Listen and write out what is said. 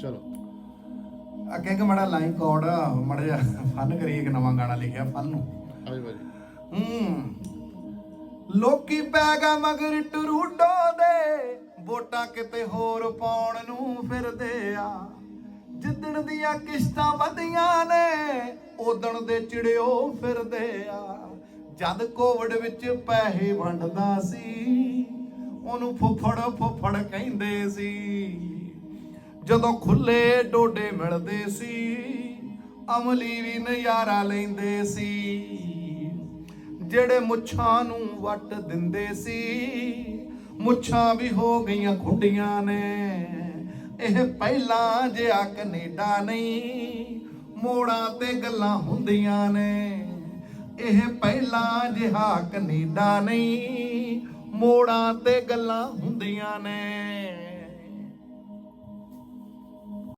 ਚਲੋ। ਅੱਗੇ ਕਿ ਮੜਾ ਲਾਈਨ ਕੋਡ ਮੜਾ ਜਾ ਫਨ ਕਰੀ ਇੱਕ ਨਵਾਂ ਗਾਣਾ ਲਿਖਿਆ ਫਨ ਨੂੰ। ਆਜੋ ਭਾਜੀ। ਹੂੰ। ਲੋਕੀ ਪੈ ਗਾ ਮਗਰ ਟਰੂਡੋ ਦੇ ਵੋਟਾਂ ਕਿਤੇ ਹੋਰ ਪਾਉਣ ਨੂੰ ਫਿਰਦੇ ਆ। ਜਿੱਦਣ ਦੀਆਂ ਕਿਸ਼ਤਾਂ ਵਧੀਆਂ ਨੇ ਉਦਣ ਦੇ ਚਿੜਿਓ ਫਿਰਦੇ ਆ। ਜਦ ਕੋਵਿਡ ਵਿੱਚ ਪੈਸੇ ਵੰਡਦਾ ਸੀ ਉਹਨੂੰ ਫੁੱਫੜ ਫੁੱਫੜ ਕਹਿੰਦੇ ਸੀ। ਜਦੋਂ ਖੁੱਲੇ ਡੋਡੇ ਮਿਲਦੇ ਸੀ, ਅਮਲੀ ਵੀ ਨਜ਼ਾਰਾ ਲੈਂਦੇ ਸੀ। ਜਿਹੜੇ ਮੁੱਛਾਂ ਨੂੰ ਵੱਟ ਦਿੰਦੇ ਸੀ, ਮੁੱਛਾਂ ਵੀ ਹੋ ਗਈਆਂ ਖੁੰਡੀਆਂ ਨੇ। ਇਹ ਪਹਿਲਾਂ ਜਿਹਾ ਕੈਨੇਡਾ ਨਹੀਂ, ਮੋੜਾਂ ਤੇ ਗੱਲਾਂ ਹੁੰਦੀਆਂ ਨੇ। ਇਹ ਪਹਿਲਾਂ ਜਿਹਾ ਕੈਨੇਡਾ ਨਹੀਂ, ਮੋੜਾਂ ਤੇ ਗੱਲਾਂ ਹੁੰਦੀਆਂ ਨੇ।